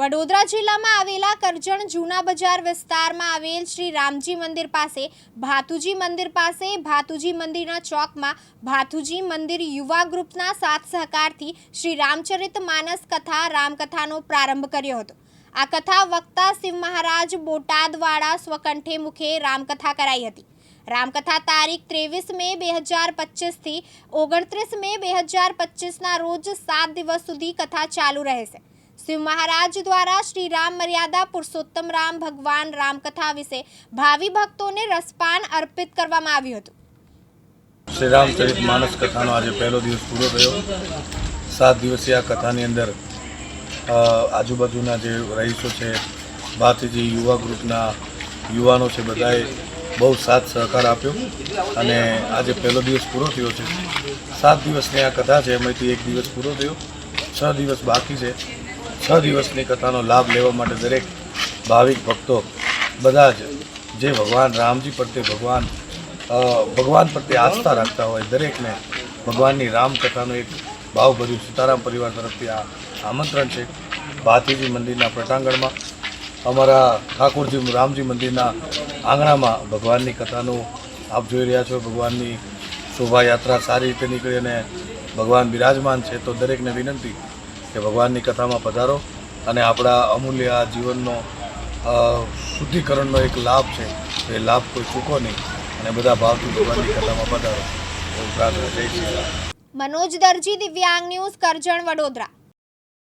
વડોદરા જિલ્લામાં આવેલા કરજણ જૂના બજાર વિસ્તારમાં આવેલ શ્રી રામજી મંદિર પાસે, ભાતુજી મંદિર પાસે, ભાતુજી મંદિરના ચોકમાં, ભાતુજી મંદિર યુવા ગ્રુપના સાથ સહકારથી શ્રી રામચરિત માનસ કથા, રામકથાનો પ્રારંભ કર્યો હતો. આ કથા વક્તા શિવ મહારાજ બોટાદવાળા સ્વકંઠે મુખે રામકથા કરાઈ હતી. રામકથા તારીખ ત્રેવીસ મે બે હજાર પચીસથી ઓગણત્રીસ મે બે હજાર પચીસના રોજ સાત દિવસ સુધી કથા ચાલુ રહેશે. શિવ મહારાજ દ્વારા શ્રી રામ મર્યાદા પુરુષોત્તમ રામ ભગવાન રામકથા વિશે ભાવિ ભક્તોને રસપાન અર્પિત કરવામાં આવ્યું હતું. શ્રી રામચરિત માનસ કથાનો આજે પહેલો દિવસ પૂરો થયો. સાત દિવસીય આ કથાની અંદર આજુબાજુના જે રહીશો છે, ભાતીજી, યુવા ગ્રુપના યુવાનો છે, બધાએ બહુ સાથ સહકાર આપ્યો. અને આજે પહેલો દિવસ પૂરો થયો છે. સાત દિવસની આ કથા છે, એમાંથી એક દિવસ પૂરો થયો. છ દિવસ બાકી છે. છ દિવસની કથાનો લાભ લેવા માટે દરેક ભાવિક ભક્તો બધા જ જે ભગવાન રામજી પ્રત્યે ભગવાન ભગવાન પ્રત્યે આસ્થા રાખતા હોય, દરેકને ભગવાનની રામકથાનું એક ભાવભર્યું સીતારામ પરિવાર તરફથી આ આમંત્રણ છે. ભાતીજી મંદિરના પ્રટાંગણમાં અમારા ઠાકોરજી રામજી મંદિરના આંગણામાં ભગવાનની કથાનું આપ જોઈ રહ્યા છો. ભગવાનની શોભાયાત્રા સારી રીતે નીકળી અને ભગવાન બિરાજમાન છે. તો દરેકને વિનંતી કે ભગવાનની કથામાં પધારો અને આપણા અમૂલ્ય આ જીવનનો શુદ્ધિકરણનો એક લાભ છે. એ લાભ કોઈ ચૂકો નહીં અને બધા ભાવથી ભગવાનની કથામાં પધારો. મનોજ દરજી, દિવ્યાંગ ન્યૂઝ કરજણ, વડોદરા.